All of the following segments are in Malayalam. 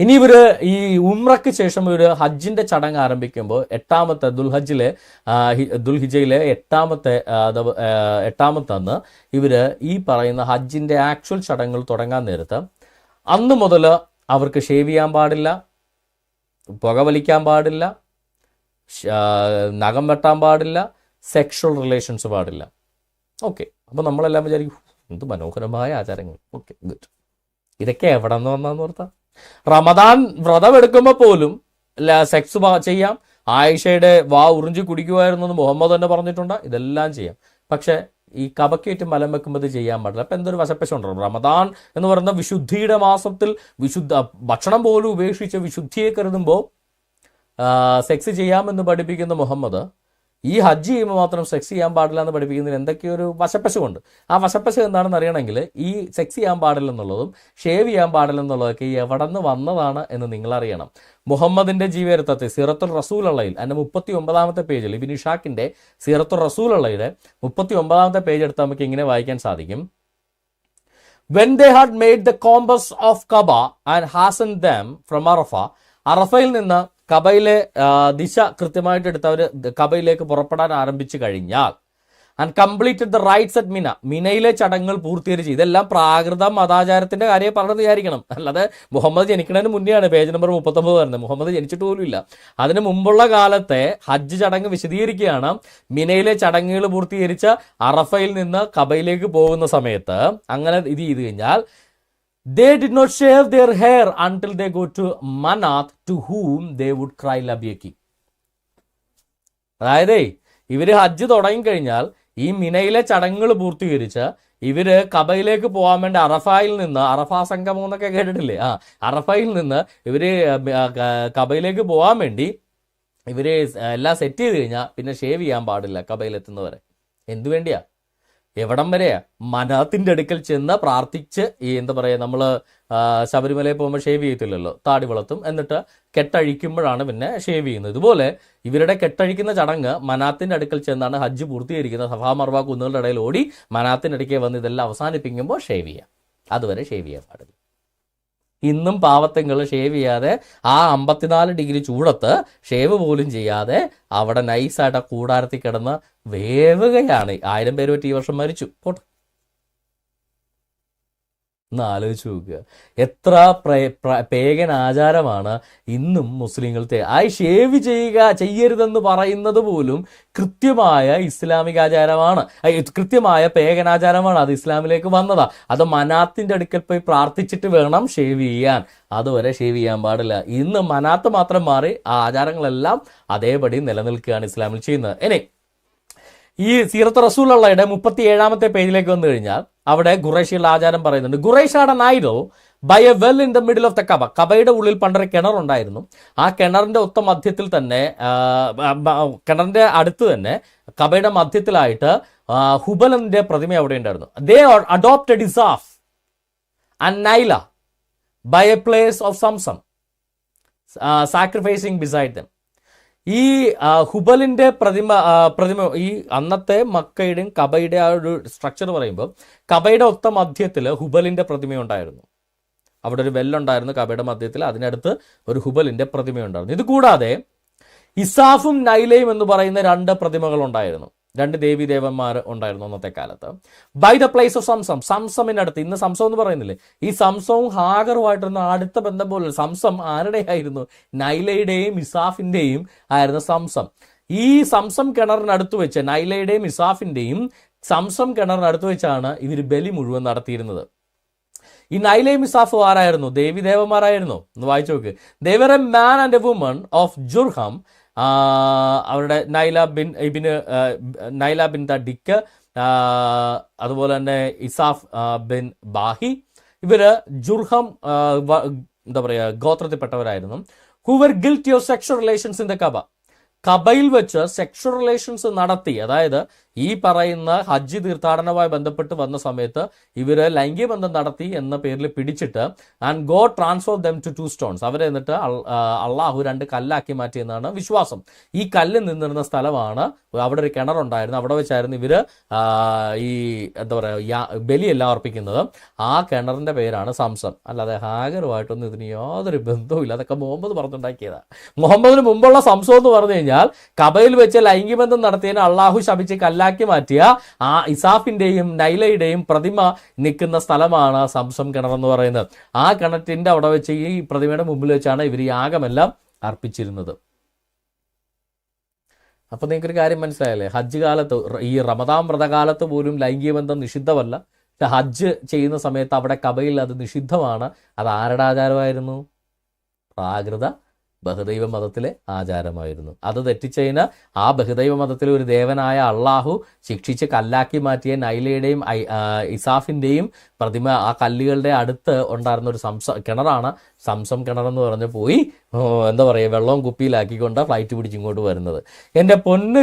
ഇനി ഇവർ ഈ ഉംറയ്ക്ക് ശേഷം ഇവർ ഹജ്ജിന്റെ ചടങ്ങ് ആരംഭിക്കുമ്പോൾ എട്ടാമത്തെ ദുൽഹജ്ജിലെ ആ, ദുൽഹിജയിലെ എട്ടാമത്തെ എട്ടാമത്തെ അന്ന് ഇവർ ഈ പറയുന്ന ഹജ്ജിന്റെ ആക്ച്വൽ ചടങ്ങുകൾ തുടങ്ങാൻ നേരത്ത് അന്ന് മുതൽ അവർക്ക് ഷേവ് ചെയ്യാൻ പാടില്ല പുകവലിക്കാൻ പാടില്ല നഖം വെട്ടാൻ പാടില്ല സെക്ഷൽ റിലേഷൻസ് പാടില്ല. ഓക്കെ. അപ്പോൾ നമ്മളെല്ലാം വിചാരിക്കും എന്ത് മനോഹരമായ ആചാരങ്ങൾ. Okay good. ഇതൊക്കെ എവിടെ നിന്ന് വന്നാന്ന് ഓർത്താ? റമദാൻ വ്രതമെടുക്കുമ്പോൾ പോലും സെക്സ് ചെയ്യാം. ആയിഷയുടെ വാ ഉറിഞ്ചി കുടിക്കുമായിരുന്നു മുഹമ്മദ് തന്നെ പറഞ്ഞിട്ടുണ്ട്. ഇതെല്ലാം ചെയ്യാം. പക്ഷേ ഈ കപക്കേറ്റ് മലം വെക്കുമ്പോൾ ഇത് ചെയ്യാൻ പാടില്ല. അപ്പം എന്തൊരു വശപ്പശുണ്ടോ റമദാൻ എന്ന് പറയുന്ന വിശുദ്ധിയുടെ മാസത്തിൽ വിശുദ്ധ ഭക്ഷണം പോലും ഉപേക്ഷിച്ച് വിശുദ്ധിയെ കരുതുമ്പോൾ സെക്സ് ചെയ്യാമെന്ന് പഠിപ്പിക്കുന്ന മുഹമ്മദ് ഈ ഹജ്ജ് ചെയ്യുമ്പോൾ മാത്രം സെക്സ് ചെയ്യാൻ പാടില്ല എന്ന് പഠിപ്പിക്കുന്നതിന് എന്തൊക്കെയൊരു വശപ്പശുണ്ട് ആ വശപ്പശ എന്താണെന്ന് അറിയണമെങ്കിൽ ഈ സെക്സ് ചെയ്യാൻ പാടില്ലെന്നുള്ളതും ഷേവ് ചെയ്യാൻ പാടില്ലെന്നുള്ളതൊക്കെ എവിടെ നിന്ന് വന്നതാണ് എന്ന് നിങ്ങൾ അറിയണം. മുഹമ്മദിന്റെ ജീവചരിത്രത്തെ സിറത്തുൽ റസൂലുള്ളയിൽ അതിന്റെ മുപ്പത്തി ഒമ്പതാമത്തെ പേജിൽ ഇബിൻ ഇഷാക്കിന്റെ സീറത്തുൽ റസൂലുള്ളയുടെ മുപ്പത്തി ഒമ്പതാമത്തെ പേജ് എടുത്താൽ നമുക്ക് ഇങ്ങനെ വായിക്കാൻ സാധിക്കും. When they had made the compass of Kaaba and Haasan Dham from അറഫ അറഫയിൽ നിന്ന് കബയിലെ ദിശ കൃത്യമായിട്ട് എടുത്ത് അവർ കബയിലേക്ക് പുറപ്പെടാൻ ആരംഭിച്ചു കഴിഞ്ഞാൽ and completed the rites at Mina മിനയിലെ ചടങ്ങുകൾ പൂർത്തീകരിച്ച് ഇതെല്ലാം പ്രാകൃത മതാചാരത്തിന്റെ കാര്യം പറഞ്ഞത് വിചാരിക്കണം. അല്ലാതെ മുഹമ്മദ് ജനിക്കുന്നതിന് മുന്നെയാണ് പേജ് നമ്പർ മുപ്പത്തൊമ്പത് വരുന്നത്. മുഹമ്മദ് ജനിച്ചിട്ട് പോലും ഇല്ല. അതിന് മുമ്പുള്ള കാലത്തെ ഹജ്ജ് ചടങ്ങ് വിശദീകരിക്കുകയാണ്. മിനയിലെ ചടങ്ങുകൾ പൂർത്തീകരിച്ച് അറഫയിൽ നിന്ന് കബയിലേക്ക് പോകുന്ന സമയത്ത് അങ്ങനെ ഇത് ചെയ്ത് കഴിഞ്ഞാൽ they did not shave their hair until they go to Manat to whom they would cry ലബിയക്കി അതായത് ഇവർ ഹജ്ജ് തുടങ്ങിക്കഴിഞ്ഞാൽ ഈ മിനയിലെ ചടങ്ങുകൾ പൂർത്തീകരിച്ച് ഇവർ കബയിലേക്ക് പോകാൻ വേണ്ടി അറഫായിൽ നിന്ന് അറഫ സംഗമം എന്നൊക്കെ കേട്ടിട്ടില്ലേ? ആ അറഫയിൽ നിന്ന് ഇവർ കബയിലേക്ക് പോകാൻ വേണ്ടി ഇവർ എല്ലാം സെറ്റ് ചെയ്ത് കഴിഞ്ഞാൽ പിന്നെ ഷേവ് ചെയ്യാൻ പാടില്ല കബയിലെത്തുന്നവരെ. എന്തു വേണ്ടിയാ എവിടം വരെയാ മനാത്തിന്റെ അടുക്കൽ ചെന്ന് പ്രാർത്ഥിച്ച് ഈ എന്താ പറയാ നമ്മൾ ശബരിമലയിൽ പോകുമ്പോൾ ഷേവ് ചെയ്യത്തില്ലല്ലോ? താടി വളർത്തും എന്നിട്ട് കെട്ടഴിക്കുമ്പോഴാണ് പിന്നെ ഷേവ് ചെയ്യുന്നത്. ഇതുപോലെ ഇവരുടെ കെട്ടഴിക്കുന്ന ചടങ്ങ് മനാത്തിന്റെ അടുക്കൽ ചെന്നാണ് ഹജ്ജ് പൂർത്തീകരിക്കുന്നത്. സഫാ മർവ കുന്നുകളുടെ ഇടയിൽ ഓടി മനാത്തിന്റെ അടുക്കേ വന്ന് ഇതെല്ലാം അവസാനിപ്പിക്കുമ്പോൾ ഷേവ് ചെയ്യാം. അതുവരെ ഷേവ് ചെയ്യാൻ പാടില്ല. ഇന്നും പാവത്തങ്ങൾ ഷേവ് ചെയ്യാതെ ആ അമ്പത്തിനാല് ഡിഗ്രി ചൂടത്ത് ഷേവ് പോലും ചെയ്യാതെ അവിടെ നൈസായിട്ട് ആ കൂടാരത്തിൽ കിടന്ന് വേവുകയാണ്. ആയിരം പേര് പറ്റി ഈ വർഷം മരിച്ചു. പോട്ടെ. ഒന്ന് ആലോചിച്ച് നോക്കുക. എത്ര പേകൻ ആചാരമാണ് ഇന്നും മുസ്ലിങ്ങൾ ആയി ഷേവ് ചെയ്യുക ചെയ്യരുതെന്ന് പറയുന്നത് പോലും കൃത്യമായ ഇസ്ലാമിക ആചാരമാണ്. കൃത്യമായ പേകനാചാരമാണ് അത് ഇസ്ലാമിലേക്ക് വന്നതാ. അത് മനാത്തിന്റെ അടുക്കൽ പോയി പ്രാർത്ഥിച്ചിട്ട് വേണം ഷേവ് ചെയ്യാൻ. അതുവരെ ഷേവ് ചെയ്യാൻ പാടില്ല. ഇന്ന് മനാത്ത് മാത്രം മാറി ആ ആചാരങ്ങളെല്ലാം അതേപടി നിലനിൽക്കുകയാണ് ഇസ്ലാമിൽ ചെയ്യുന്നത്. ഇനി ഈ സീറത്ത് റസൂലുള്ളയുടെ മുപ്പത്തി ഏഴാമത്തെ പേജിലേക്ക് വന്നു കഴിഞ്ഞാൽ അവിടെ ഖുറൈഷിയുടെ ആചാരം പറയുന്നുണ്ട്. ഖുറേഷാടെ Naidu by a well in the middle of the Kaaba കബയുടെ ഉള്ളിൽ പണ്ടൊരു കിണറുണ്ടായിരുന്നു ആ കിണറിന്റെ ഒത്ത മധ്യത്തിൽ തന്നെ കിണറിന്റെ അടുത്ത് തന്നെ കബയുടെ മധ്യത്തിലായിട്ട് ഹുബലന്റെ പ്രതിമ അവിടെ ഉണ്ടായിരുന്നു. They adopted Isaf and Naila by a place of Zamzam sacrificing beside them ഈ ഹുബലിന്റെ പ്രതിമ പ്രതിമ ഈ അന്നത്തെ മക്കയുടെയും കബയുടെ ആ ഒരു സ്ട്രക്ചർ പറയുമ്പോൾ കബയുടെ ഒത്ത മധ്യത്തിൽ ഹുബലിന്റെ പ്രതിമയുണ്ടായിരുന്നു. അവിടെ ഒരു വെല്ലുണ്ടായിരുന്നു കബയുടെ മധ്യത്തിൽ. അതിനടുത്ത് ഒരു ഹുബലിന്റെ പ്രതിമയുണ്ടായിരുന്നു. ഇത് കൂടാതെ ഇസാഫും നൈലയും എന്ന് പറയുന്ന രണ്ട് പ്രതിമകൾ ഉണ്ടായിരുന്നു രണ്ട് ദേവി ദേവന്മാർ ഉണ്ടായിരുന്നു അന്നത്തെ കാലത്ത്. By the place of Zamzam സംസമിന്റെ അടുത്ത്. ഇന്ന് സംസം എന്ന് പറയുന്നില്ലേ? ഈ സംസവും ഹാഗറുമായിട്ടൊന്ന് അടുത്ത ബന്ധം പോലെ സംസം ആരുടെ ആയിരുന്നു നൈലയുടെയും ഇസാഫിന്റെയും ആയിരുന്നു സംസം ഈ സംസം കിണറിനടുത്ത് വെച്ച് നൈലയുടെയും ഇസാഫിന്റെയും സംസം കിണറിനടുത്ത് വെച്ചാണ് ഇവർ ബലി മുഴുവൻ നടത്തിയിരുന്നത്. ഈ നൈലയും ഇസാഫ് ആരായിരുന്നു? ദേവി ദേവന്മാരായിരുന്നു. ഒന്ന് വായിച്ചു നോക്ക്. Devar a man and a woman of Jurhum അവരുടെ നൈല ബിൻ ഇബിന് നൈല ബിൻ ദ ഡിക്ക് അതുപോലെ തന്നെ ഇസാഫ് ബിൻ ബാഹി. ഇവർ ജുർഹം എന്താ പറയുക ഗോത്രത്തിൽപ്പെട്ടവരായിരുന്നു. Who were guilty of sexual relations in the Kaaba. കബയിൽ വെച്ച് സെക്ഷൽ റിലേഷൻസ് നടത്തി അതായത് ഈ പറയുന്ന ഹജ്ജ് തീർത്ഥാടനവുമായി ബന്ധപ്പെട്ട് വന്ന സമയത്ത് ഇവർ ലൈംഗിക ബന്ധം നടത്തി എന്ന പേരിൽ പിടിച്ചിട്ട് and God transformed them to two stones അവരെ എന്നിട്ട് അള്ളാഹു രണ്ട് കല്ലാക്കി മാറ്റി എന്നാണ് വിശ്വാസം. ഈ കല്ല് നിന്നിരുന്ന സ്ഥലമാണ് അവിടെ ഒരു കിണറുണ്ടായിരുന്നു അവിടെ വെച്ചായിരുന്നു ഇവർ ഈ എന്താ പറയുക യാ- ബലിയെല്ലാം അർപ്പിക്കുന്നത്. ആ കിണറിന്റെ പേരാണ് സംസം. അല്ലാതെ ഹാഗറുമായിട്ടൊന്നും ഇതിന് യാതൊരു ബന്ധവുമില്ല. അതൊക്കെ മുഹമ്മദ് പറഞ്ഞുണ്ടാക്കിയതാണ് മുഹമ്മദിന് മുമ്പുള്ള സംസം എന്ന് പറഞ്ഞു കഴിഞ്ഞാൽ കബയിൽ വെച്ച് ലൈംഗിക ബന്ധം നടത്തിയതിന് അള്ളാഹു ശപിച്ച് കല്ലാക്കി മാറ്റിയ ആ ഇസാഫിന്റെയും നൈലയുടെയും പ്രതിമ നിൽക്കുന്ന സ്ഥലമാണ് സംസം കിണർ എന്ന് പറയുന്നത്. ആ കിണറ്റിന്റെ അവിടെ വെച്ച് ഈ പ്രതിമയുടെ മുമ്പിൽ വെച്ചാണ് ഇവർ ഈ യാഗമെല്ലാം അർപ്പിച്ചിരുന്നത്. അപ്പൊ നിങ്ങൾക്കൊരു കാര്യം മനസ്സിലായല്ലേ? ഹജ്ജ് കാലത്ത് ഈ റമദാൻ വ്രതകാലത്ത് പോലും ലൈംഗിക ബന്ധം നിഷിദ്ധമല്ല. ഹജ്ജ് ചെയ്യുന്ന സമയത്ത് അവിടെ കബയിൽ അത് നിഷിദ്ധമാണ്. അത് ആരുടെ ആചാരമായിരുന്നു? പ്രാകൃത ബഹുദൈവ മതത്തിലെ ആചാരമായിരുന്നു. അത് തെറ്റിച്ചതിന് ആ ബഹുദൈവ മതത്തിലെ ഒരു ദേവനായ അള്ളാഹു ശിക്ഷിച്ച് കല്ലാക്കി മാറ്റിയ നൈലയുടെയും ഇസാഫിന്റെയും പ്രതിമ ആ കല്ലുകളുടെ അടുത്ത് ഉണ്ടായിരുന്ന ഒരു സംസ കിണറാണ്. സംസം കിണർ എന്ന് പറഞ്ഞ് പോയി എന്താ പറയുക വെള്ളവും കുപ്പിയിലാക്കിക്കൊണ്ട് ഫ്ലൈറ്റ് പിടിച്ച് ഇങ്ങോട്ട് വരുന്നത്. എന്റെ പൊന്ന്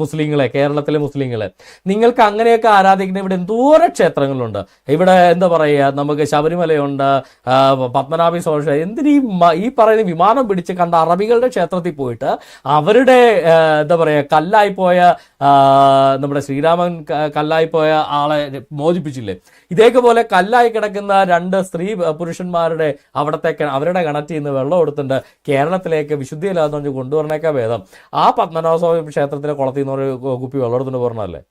മുസ്ലിങ്ങളെ കേരളത്തിലെ മുസ്ലിങ്ങളെ നിങ്ങൾക്ക് അങ്ങനെയൊക്കെ ആരാധിക്കുന്ന ഇവിടെ എന്തോരം ക്ഷേത്രങ്ങളുണ്ട്. ഇവിടെ എന്താ പറയുക നമുക്ക് ശബരിമലയുണ്ട് പത്മനാഭി സ്വാമി എന്തിനീ ഈ പറയുന്ന വിമാനം പിടിച്ച് കണ്ട അറബികളുടെ ക്ഷേത്രത്തിൽ പോയിട്ട് അവരുടെ എന്താ പറയുക കല്ലായി പോയ നമ്മുടെ ശ്രീരാമൻ കല്ലായി പോയ ആളെ മോചിപ്പിച്ചില്ലേ? ഇതേപോലെ കല്ലായി കിടക്കുന്ന രണ്ട് സ്ത്രീ പുരുഷന്മാരുടെ അവിടത്തെ അവരുടെ കിണറ്റിൽ നിന്ന് വെള്ളം എടുത്തിട്ട് കേരളത്തിലേക്ക് വിശുദ്ധിയില്ലാതെ കൊണ്ടുവരണേക്കാ ഭേദം. ആ പത്മനാഭ സ്വാമി ക്ഷേത്രത്തിലെ കുളത്തിൽ നിന്ന് ഒരു കുപ്പി വെള്ളം എടുത്തിട്ട് പറഞ്ഞല്ലേ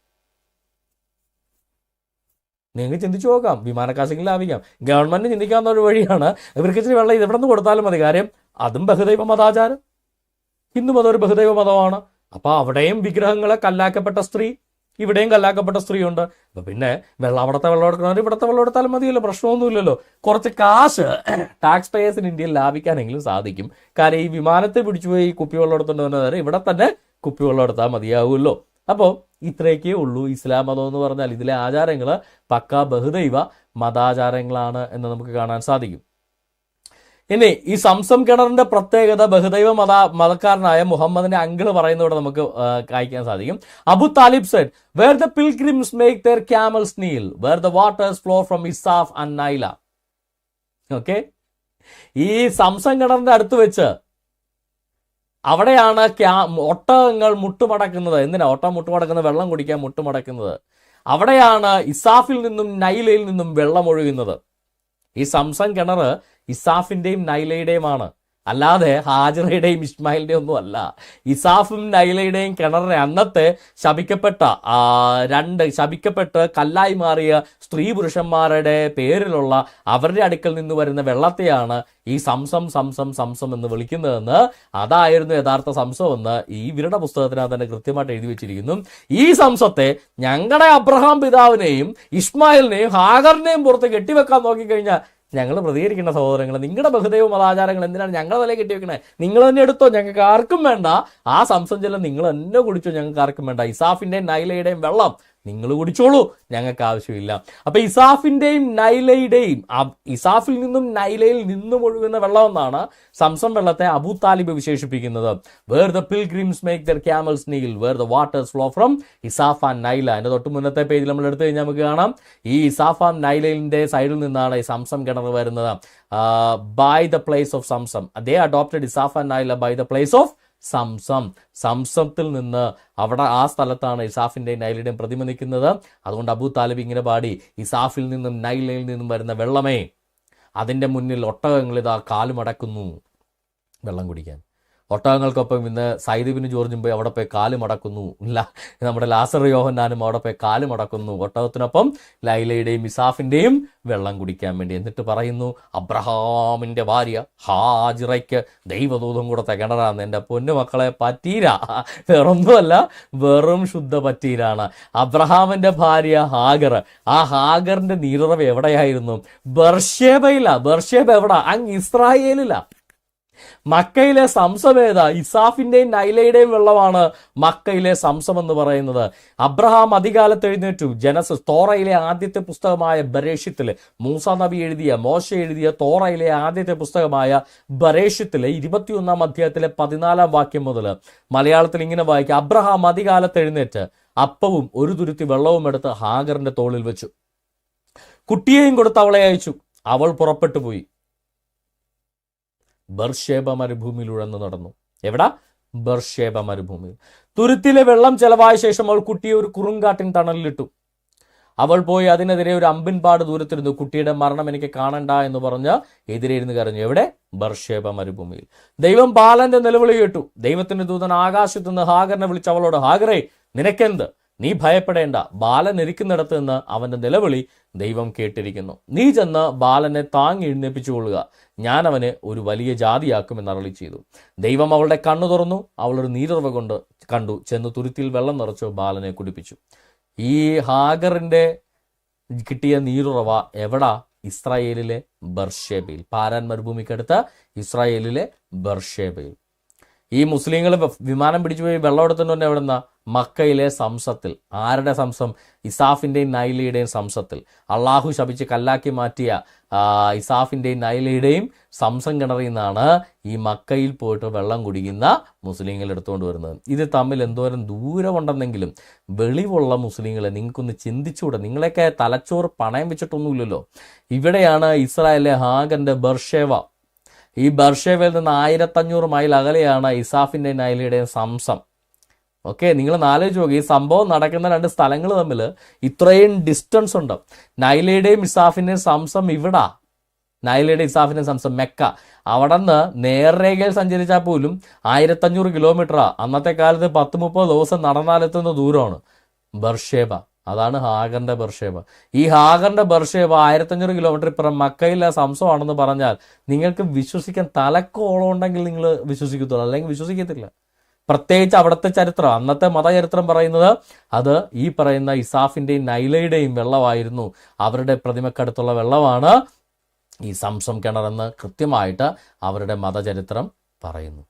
നിങ്ങൾക്ക് ചിന്തിച്ചു നോക്കാം. വിമാനക്കാശെങ്കിലും ലാഭിക്കാം. ഗവൺമെന്റ് ചിന്തിക്കാവുന്ന ഒരു വഴിയാണ് ഇവർക്ക് ഇച്ചിരി വെള്ളം ഇവിടെ നിന്ന് കൊടുത്താലും മതി. കാര്യം അതും ബഹുദൈവ മതാചാരം ഹിന്ദു മതം ഒരു ബഹുദൈവ മതമാണ് അപ്പൊ അവിടെയും വിഗ്രഹങ്ങളെ കല്ലാക്കപ്പെട്ട സ്ത്രീ ഇവിടെയും കല്ലാക്കപ്പെട്ട സ്ത്രീയുണ്ട്. അപ്പൊ പിന്നെ വെള്ളം അവിടുത്തെ വെള്ളം എടുക്കണമെങ്കിൽ ഇവിടുത്തെ വെള്ളം എടുത്താലും മതിയല്ലോ പ്രശ്നമൊന്നുമില്ലല്ലോ. കുറച്ച് കാശ് ടാക്സ് പേയേഴ്സിന് ഇന്ത്യയിൽ ലാഭിക്കാനെങ്കിലും സാധിക്കും. കാര്യം ഈ വിമാനത്തെ പിടിച്ചുപോയി കുപ്പി കുപ്പിവെള്ളം എടുത്തുകൊണ്ട് വന്നവരെ ഇവിടെ തന്നെ കുപ്പിവെള്ളം എടുത്താൽ മതിയാവുമല്ലോ. അപ്പോൾ ഇത്രയൊക്കെ ഉള്ളൂ ഇസ്ലാം മതം എന്ന് പറഞ്ഞാൽ. ഇതിലെ ആചാരങ്ങൾ പക്ക ബഹുദൈവ മതാചാരങ്ങളാണ് എന്ന് നമുക്ക് കാണാൻ സാധിക്കും. ഇനി ഈ സംസം കിണറിന്റെ പ്രത്യേകത ബഹുദൈവ മത മതക്കാരനായ മുഹമ്മദിന്റെ അങ്കിൾ പറയുന്നതോടെ നമുക്ക് കായ്ക്കാൻ സാധിക്കും. Abu Talib said where the pilgrims make their camels kneel where the waters flow from Isaf and Naila okay ഈ സംസം കിണറിന്റെ അടുത്ത് വെച്ച് അവിടെയാണ് ഒട്ടകങ്ങൾ മുട്ടുമടക്കുന്നത്. എന്തിനാ? ഒട്ടം മുട്ടുമടക്കുന്നത് വെള്ളം കുടിക്കാൻ മുട്ടുമടക്കുന്നത്. അവിടെയാണ് ഇസാഫിൽ നിന്നും നൈലയിൽ നിന്നും വെള്ളം ഒഴുകുന്നത്. ഈ സംസം കിണർ ഇസാഫിന്റെയും നൈലയുടെയുമാണ്. അല്ലാതെ ഹാജറയുടെയും ഇസ്മായിലിന്റെയും ഒന്നും അല്ല ഇസാഫും നൈലയുടെയും കിണറിനെ അന്നത്തെ ശപിക്കപ്പെട്ട രണ്ട് ശപിക്കപ്പെട്ട് കല്ലായി മാറിയ സ്ത്രീ പുരുഷന്മാരുടെ പേരിലുള്ള അവരുടെ അടുക്കൽ നിന്ന് വരുന്ന വെള്ളത്തെയാണ് ഈ സംസം സംസം സംസം എന്ന് വിളിക്കുന്നതെന്ന് അതായിരുന്നു യഥാർത്ഥ സംസം എന്ന് ഈ ഇവരുടെ പുസ്തകത്തിനകത്ത് തന്നെ കൃത്യമായിട്ട് എഴുതി വെച്ചിരിക്കുന്നു. ഈ സംസത്തെ ഞങ്ങളുടെ അബ്രഹാം പിതാവിനെയും ഇസ്മായിലിനെയും ഹാഗറിനെയും പുറത്ത് കെട്ടിവെക്കാൻ നോക്കിക്കഴിഞ്ഞാൽ ഞങ്ങൾ പ്രതികരിക്കേണ്ട സഹോദരങ്ങൾ നിങ്ങളുടെ ബഹുദൈവ മതാചാരങ്ങൾ എന്തിനാണ് ഞങ്ങളുടെ തലയിൽ കെട്ടിവെക്കണേ നിങ്ങൾ തന്നെ എടുത്തോ ഞങ്ങൾക്ക് ആർക്കും വേണ്ട. ആ സംസം നിങ്ങൾ തന്നെ കുടിച്ചോ ഞങ്ങൾക്ക് ആർക്കും വേണ്ട. ഇസാഫിന്റെയും നൈലയുടെയും വെള്ളം നിങ്ങൾ കുടിച്ചോളൂ. ഞങ്ങൾക്ക് ആവശ്യമില്ല. അപ്പോൾ ഇസാഫിന്റെയും നൈലയുടെയും ഇസാഫിൽ നിന്നും നൈലയിൽ നിന്നും ഒഴുകുന്ന വെള്ളം എന്നാണ് സംസം വെള്ളത്തെ അബു താലിബ് വിശേഷിപ്പിക്കുന്നത്. Where the pilgrims make their camels kneel where the waters flow from Isaf and Naila. അതിന്റെ തൊട്ട് മുന്നത്തെ പേജിൽ നമ്മൾ എടുത്തു കഴിഞ്ഞാൽ നമുക്ക് കാണാം. ഈ ഇസാഫ് ആൻഡ് നൈലയിലിന്റെ സൈഡിൽ നിന്നാണ് ഈ സംസം കിണർ വരുന്നത്. By the place of Zamzam. They adopted Isaf and Naila by the place of Zamzam. സംസത്തിൽ നിന്ന് അവിടെ ആ സ്ഥലത്താണ് ഇസാഫിന്റെയും നൈലയുടെയും പ്രതിമ നിൽക്കുന്നത് അതുകൊണ്ട് അബൂ താലിബ് ഇങ്ങനെ പാടി ഇസാഫിൽ നിന്നും നൈലയിൽ നിന്നും വരുന്ന വെള്ളമേ അതിന്റെ മുന്നിൽ ഒട്ടകങ്ങൾ ഇതാ കാലുമടക്കുന്നു. വെള്ളം കുടിക്കാൻ. ഒട്ടകങ്ങൾക്കൊപ്പം ഇന്ന് സൈദിബിന് ജോർജും പോയി അവിടെ പോയി കാൽ മടക്കുന്നു. നമ്മുടെ ലാസർ യോഹന്നാനും അവിടെ പോയി കാൽ മടക്കുന്നു. ഒട്ടകത്തിനൊപ്പം ലൈലയുടെയും മിസാഫിന്റെയും വെള്ളം കുടിക്കാൻ വേണ്ടി. എന്നിട്ട് പറയുന്നു അബ്രഹാമിന്റെ ഭാര്യ ഹാജിറയ്ക്ക് ദൈവദൂതം കൂടെ തകണറാന്ന് എന്റെ പൊന്നു മക്കളെ പറ്റീര. വേറൊന്നുമല്ല വെറും ശുദ്ധ പറ്റീരാണ്. അബ്രഹാമിന്റെ ഭാര്യ ഹാഗർ. ആ ഹാഗറിന്റെ നീറവ് എവിടെയായിരുന്നു? ബർഷേബയില ബർഷേബ എവിടെ? അങ്ങ് ഇസ്രായേലിലാ. മക്കയിലെ സംസമേത ഇസാഫിന്റെയും നൈലയുടെയും വെള്ളമാണ് മക്കയിലെ സംസം എന്ന് പറയുന്നത്. അബ്രഹാം അധികാലത്ത് എഴുന്നേറ്റു. ജനസ് തോറയിലെ ആദ്യത്തെ പുസ്തകമായ ബരേഷ്യത്തിൽ മൂസ നബി എഴുതിയ മോശ എഴുതിയ തോറയിലെ ആദ്യത്തെ പുസ്തകമായ ബരേഷ്യത്തിലെ ഇരുപത്തിയൊന്നാം അധ്യായത്തിലെ പതിനാലാം വാക്യം മുതൽ മലയാളത്തിൽ ഇങ്ങനെ വായിക്കുക അബ്രഹാം അധികാലത്ത് എഴുന്നേറ്റ് അപ്പവും ഒരു തുരുത്തി വെള്ളവും എടുത്ത് ഹാഗറിന്റെ തോളിൽ വെച്ചു. കുട്ടിയെയും കൊടുത്ത് അവളെ അയച്ചു. അവൾ പുറപ്പെട്ടു പോയി. ബർഷേബ മരുഭൂമിയിൽ ഉഴന്നു നടന്നു. എവിടാ? ബർഷേബ മരുഭൂമിയിൽ തുരുത്തിലെ വെള്ളം ചെലവായ ശേഷം അവൾ കുട്ടിയെ ഒരു കുറുങ്കാട്ടിൻ തണലിലിട്ടു. അവൾ പോയി അതിനെതിരെ ഒരു അമ്പിൻപാട് ദൂരത്തിരുന്നു. കുട്ടിയുടെ മരണം എനിക്ക് കാണണ്ട എന്ന് പറഞ്ഞ് എതിരെ ഇരുന്ന് കരഞ്ഞു. എവിടെ? ബർഷേബ മരുഭൂമിയിൽ ദൈവം ബാലന്റെ നിലവിളി കേട്ടു. ദൈവത്തിന്റെ ദൂതൻ ആകാശത്ത് നിന്ന് ഹാഗറിനെ വിളിച്ച് അവളോട് ഹാഗറേ നിനക്കെന്ത്? നീ ഭയപ്പെടേണ്ട. ബാലൻ ഇരിക്കുന്നിടത്ത് നിന്ന് അവന്റെ നിലവിളി ദൈവം കേട്ടിരിക്കുന്നു. നീ ചെന്ന് ബാലനെ താങ്ങി എഴുന്നേപ്പിച്ചു കൊള്ളുക ഞാൻ അവനെ ഒരു വലിയ ജാതിയാക്കുമെന്ന് അരളി ചെയ്തു. ദൈവം അവളുടെ കണ്ണു തുറന്നു. അവളൊരു നീരുറവ കൊണ്ട് കണ്ടു. ചെന്ന് തുരുത്തിയിൽ വെള്ളം നിറച്ചു ബാലനെ കുടിപ്പിച്ചു. ഈ ഹാഗറിന്റെ കിട്ടിയ നീരുറവ എവിടാ? ഇസ്രായേലിലെ ബർഷേബയിൽ പാരാൻ മരുഭൂമിക്കടുത്ത് ഇസ്രായേലിലെ ബർഷേബയിൽ ഈ മുസ്ലിങ്ങൾ വിമാനം പിടിച്ചു പോയി വെള്ളം എവിടെ നിന്നാ മക്കയിലെ സംസത്തിൽ. ആരുടെ സംസം? ഇസാഫിന്റെയും നൈലയുടെയും സംസത്തിൽ. അള്ളാഹു ശപിച്ച് കല്ലാക്കി മാറ്റിയ ഇസാഫിന്റെയും നൈലയുടെയും സംസം കിണറിൽ നിന്നാണ് ഈ മക്കയിൽ പോയിട്ട് വെള്ളം കുടിക്കുന്ന മുസ്ലിങ്ങൾ എടുത്തുകൊണ്ട് വരുന്നത്. ഇത് തമ്മിൽ എന്തോരം ദൂരമുണ്ടെന്നെങ്കിലും വെളിവുള്ള മുസ്ലിങ്ങളെ നിങ്ങൾക്കൊന്ന് ചിന്തിച്ചുകൂടെ. നിങ്ങളെയൊക്കെ തലച്ചോറ് പണയം വെച്ചിട്ടൊന്നുമില്ലല്ലോ. ഇവിടെയാണ് ഇസ്രായേലിലെ ഹാഗന്റെ ബർഷേവ ഈ ബർഷേവയിൽ നിന്ന് ആയിരത്തഞ്ഞൂറ് മൈൽ അകലെയാണ് ഇസാഫിന്റെ നൈലയുടെയും സംസം. ഓക്കെ നിങ്ങൾ നാലോചിച്ച് നോക്കി. ഈ സംഭവം നടക്കുന്ന രണ്ട് സ്ഥലങ്ങൾ തമ്മിൽ ഇത്രയും ഡിസ്റ്റൻസ് ഉണ്ട്. നൈലയുടെയും ഇസാഫിന്റെയും സംസം ഇവിടാ. നൈലയുടെ ഇസാഫിന്റെ സംസം മെക്ക. അവിടെ നിന്ന് നേർരേഖയിൽ സഞ്ചരിച്ചാൽ പോലും ആയിരത്തഞ്ഞൂറ് കിലോമീറ്റർ അന്നത്തെ കാലത്ത് പത്ത് മുപ്പത് ദിവസം നടന്നാലെത്തുന്ന ദൂരമാണ് ബർഷേബ. അതാണ് ഹാഗറിന്റെ ബർഷേബ. ഈ ഹാഗറിന്റെ ബർഷേബ ആയിരത്തഞ്ഞൂറ് കിലോമീറ്റർ ഇപ്പുറം മക്കയിലെ സംസമാണെന്ന് പറഞ്ഞാൽ നിങ്ങൾക്ക് വിശ്വസിക്കാൻ തലക്കോളം ഉണ്ടെങ്കിൽ നിങ്ങൾ വിശ്വസിക്കത്തുള്ളൂ. അല്ലെങ്കിൽ വിശ്വസിക്കത്തില്ല. പ്രത്യേകിച്ച് അവിടുത്തെ ചരിത്രം അന്നത്തെ മതചരിത്രം പറയുന്നത് അത് ഈ പറയുന്ന ഇസാഫിന്റെയും നൈലയുടെയും വെള്ളമായിരുന്നു. അവരുടെ പ്രതിമക്കടുത്തുള്ള വെള്ളമാണ് ഈ സംസം കിണറെന്ന് കൃത്യമായിട്ട് അവരുടെ മതചരിത്രം പറയുന്നു.